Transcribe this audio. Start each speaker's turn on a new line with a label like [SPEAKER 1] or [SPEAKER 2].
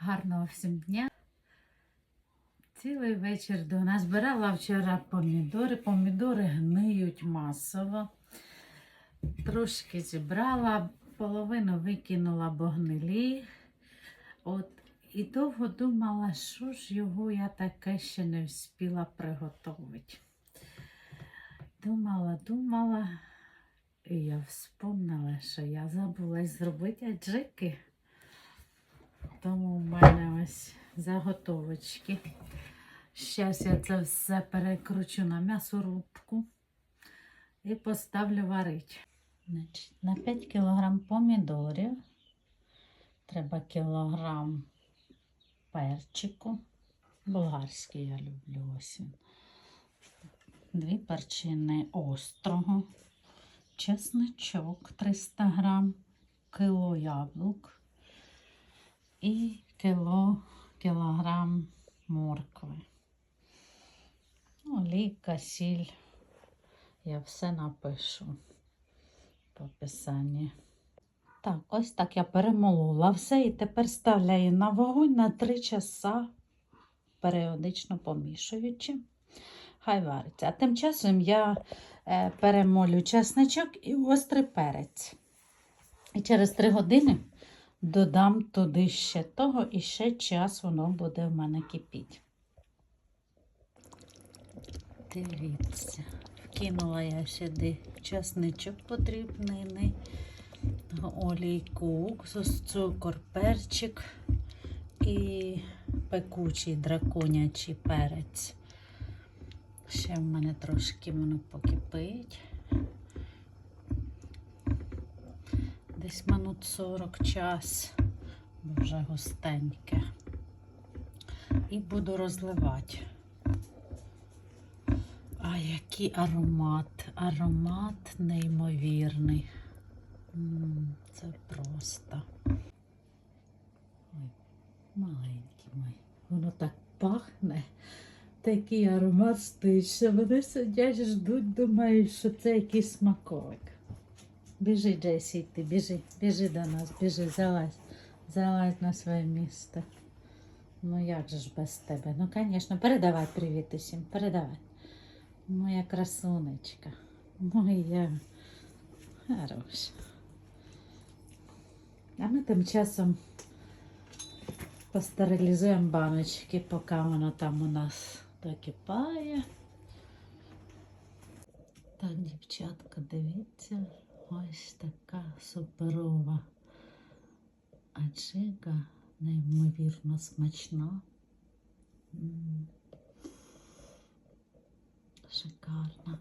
[SPEAKER 1] Гарного всім дня. Цілий вечір до нас збирала вчора помідори. Помідори гниють масово. Трошки зібрала, половину викинула, бо гнилі. От, і довго думала, що ж його я таке ще не встигла приготувати. Думала, думала, і я вспомнила, що я забула зробити аджики. Тому в мене ось заготовочки. Зараз я це все перекручу на м'ясорубку і поставлю варити. На 5 кг помідорів треба кілограм перчику. Болгарський я люблю ось він. Дві перчини острого, чесничок 300 грам, кило яблук і кіло, кілограм моркви. Олійка, сіль. Я все напишу по описанні. Так, ось так я перемолола все і тепер ставляю на вогонь на 3 часа, періодично помішуючи. Хай вариться. А тим часом я е, перемолю чесничок і острий перець. І через 3 години додам туди ще того, і ще час воно буде в мене кипіти. Дивіться, вкинула я сюди чесничок подрібнений, олійку, уксус, цукор, перчик і пекучий драконячий перець. Ще в мене трошки воно покипить. Десь минут 40 час, бо вже густеньке. І буду розливати. А який аромат, аромат неймовірний. Це просто. Ой, маленький мой. Воно так пахне. Такий аромат стоїть, що вони сидять, ждуть, думають, що це якийсь смаковик. Біжи, Джесі, ти, біжи, біжи до нас, біжи, залазь, залазь на своє місце. Ну як же ж без тебе? Ну, звісно, передавай привіт усім, передавай. Моя красунечка. Моя хороша. А ми тим часом постерилізуємо баночки, поки воно там у нас докипає. Так, дівчатка, дивіться, ось така суперова аджика, неймовірно смачна. Шикарна.